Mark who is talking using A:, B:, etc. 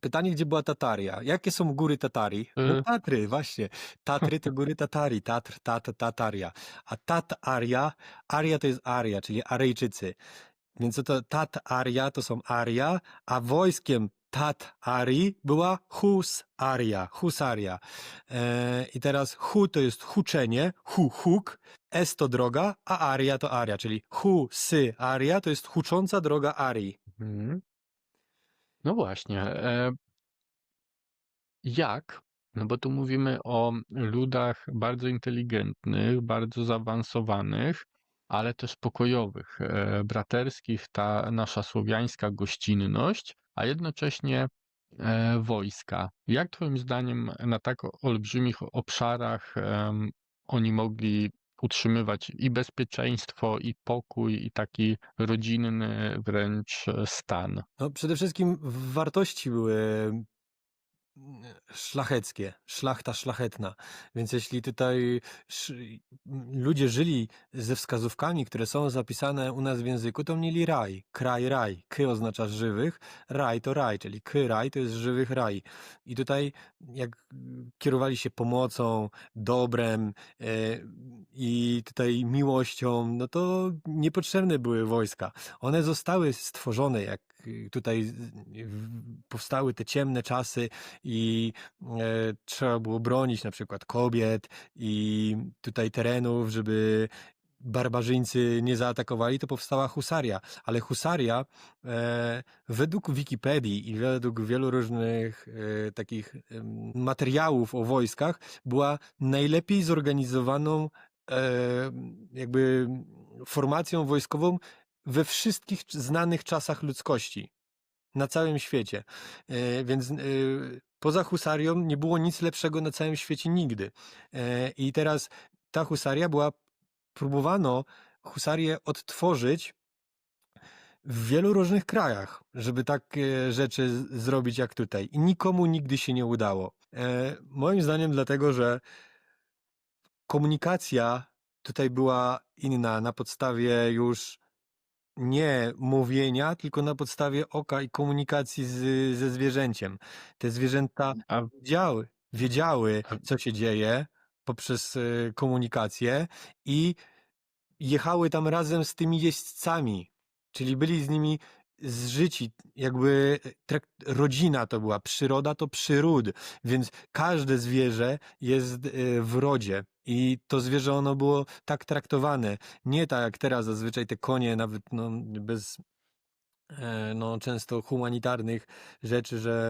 A: pytanie, gdzie była Tataria? Jakie są góry Tatarii? No
B: Y.
A: Tatry, właśnie. Tatry to góry Tatarii, Tatr, tat, Tataria. A Tataria, Aria to jest Aria, czyli Aryjczycy. Więc to, Tataria to są Aria, a wojskiem Tatarii była Husaria, Husaria. E, I teraz Hu to jest huczenie, hu, huk, S to droga, a Aria to Aria, czyli Husy, Aria to jest hucząca droga Arii.
B: Mhm. No właśnie. E, jak? No bo tu mówimy o ludach bardzo inteligentnych, bardzo zaawansowanych, ale też pokojowych, e, braterskich, ta nasza słowiańska gościnność, a jednocześnie e, wojska. Jak Twoim zdaniem na tak olbrzymich obszarach oni mogli utrzymywać i bezpieczeństwo, i pokój, i taki rodzinny wręcz e, stan?
A: No, przede wszystkim wartości były szlacheckie, szlachta szlachetna. Więc jeśli tutaj ludzie żyli ze wskazówkami, które są zapisane u nas w języku, to mieli raj, kraj, raj. Ky oznacza żywych, raj to raj, czyli ky, raj to jest żywych raj. I tutaj jak kierowali się pomocą, dobrem e, i tutaj miłością, no to niepotrzebne były wojska. One zostały stworzone, jak tutaj powstały te ciemne czasy e, trzeba było bronić na przykład kobiet i tutaj terenów, żeby barbarzyńcy nie zaatakowali, to powstała husaria. Ale husaria e, według Wikipedii i według wielu różnych e, takich em, materiałów o wojskach była najlepiej zorganizowaną e, jakby formacją wojskową we wszystkich znanych czasach ludzkości na całym świecie. E, Więc e, poza husarią nie było nic lepszego na całym świecie nigdy. E, I teraz ta husaria była, próbowano husarię odtworzyć w wielu różnych krajach, żeby takie rzeczy zrobić jak tutaj. I nikomu nigdy się nie udało. E, Moim zdaniem dlatego, że komunikacja tutaj była inna na podstawie już nie mówienia, tylko na podstawie oka i komunikacji z, ze zwierzęciem. Te zwierzęta
B: A
A: wiedziały, wiedziały, co się dzieje poprzez e, komunikację i jechały tam razem z tymi jeźdźcami, czyli byli z nimi zżyci, jakby trak- rodzina to była, przyroda to przyród, więc każde zwierzę jest e, w rodzie i to zwierzę ono było tak traktowane, nie tak jak teraz zazwyczaj te konie nawet no, bez e, no, często humanitarnych rzeczy, że